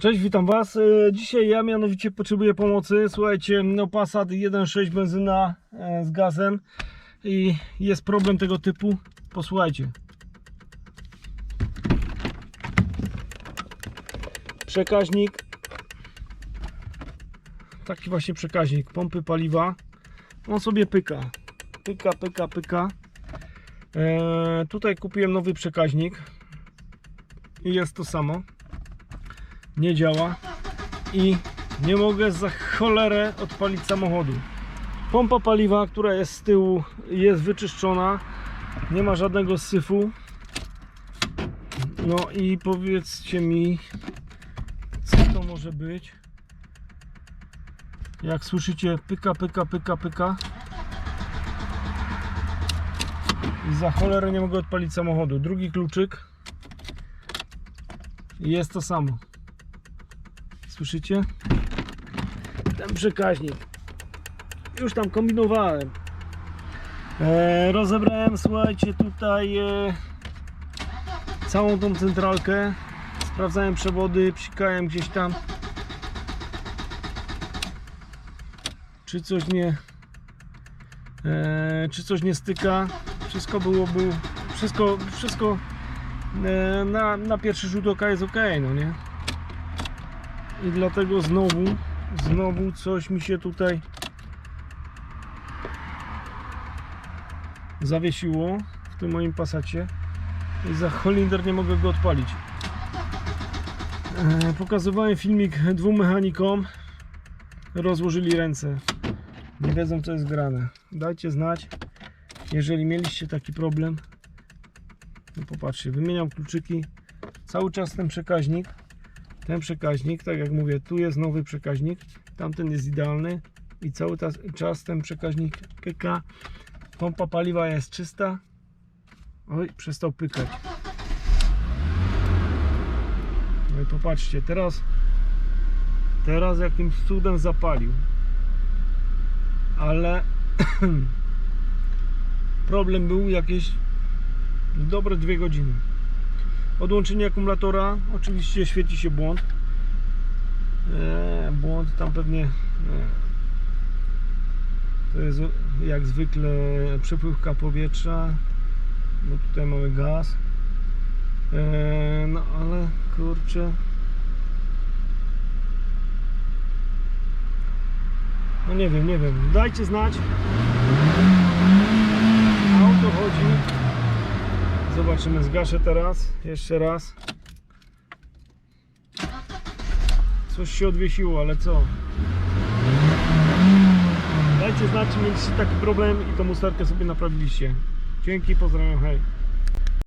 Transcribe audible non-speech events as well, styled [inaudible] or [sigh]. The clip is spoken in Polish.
Cześć, witam Was. E, Dzisiaj ja mianowicie potrzebuję pomocy. Słuchajcie, no Passat 1.6 benzyna e, z gazem i jest problem tego typu. Posłuchajcie. Przekaźnik. Taki właśnie przekaźnik pompy paliwa. On sobie pyka. Pyka, pyka, pyka. E, tutaj kupiłem nowy przekaźnik i jest to samo nie działa i nie mogę za cholerę odpalić samochodu. Pompa paliwa, która jest z tyłu, jest wyczyszczona, nie ma żadnego syfu. No i powiedzcie mi, co to może być? Jak słyszycie, pyka, pyka, pyka, pyka. I za cholerę nie mogę odpalić samochodu. Drugi kluczyk. Jest to samo. Słyszycie? Ten przekaźnik. Już tam kombinowałem. E, rozebrałem, słuchajcie, tutaj e, całą tą centralkę. Sprawdzałem przewody, psikałem gdzieś tam. Czy coś nie. E, czy coś nie styka. Wszystko byłoby. Wszystko, wszystko e, na, na pierwszy rzut oka jest ok, no nie? I dlatego znowu znowu coś mi się tutaj zawiesiło w tym moim pasacie i za holinder nie mogę go odpalić. E, pokazywałem filmik dwóm mechanikom. Rozłożyli ręce. Nie wiedzą co jest grane. Dajcie znać jeżeli mieliście taki problem. No popatrzcie wymieniam kluczyki. Cały czas ten przekaźnik ten przekaźnik, tak jak mówię, tu jest nowy przekaźnik, tamten jest idealny i cały czas, ten przekaźnik pyka. Pompa paliwa jest czysta. Oj, przestał pykać. No i popatrzcie, teraz teraz jakimś cudem zapalił. Ale [clears throat] problem był jakieś dobre dwie godziny. Odłączenie akumulatora, oczywiście świeci się błąd. Eee, błąd tam pewnie eee, to jest jak zwykle przepływka powietrza, bo tutaj mamy gaz. Eee, no ale kurczę. No nie wiem, nie wiem. Dajcie znać. Zobaczymy, zgaszę teraz, jeszcze raz. Coś się odwiesiło, ale co? Dajcie znać, mieliście taki problem i tą usterkę sobie naprawiliście. Dzięki, pozdrawiam, hej.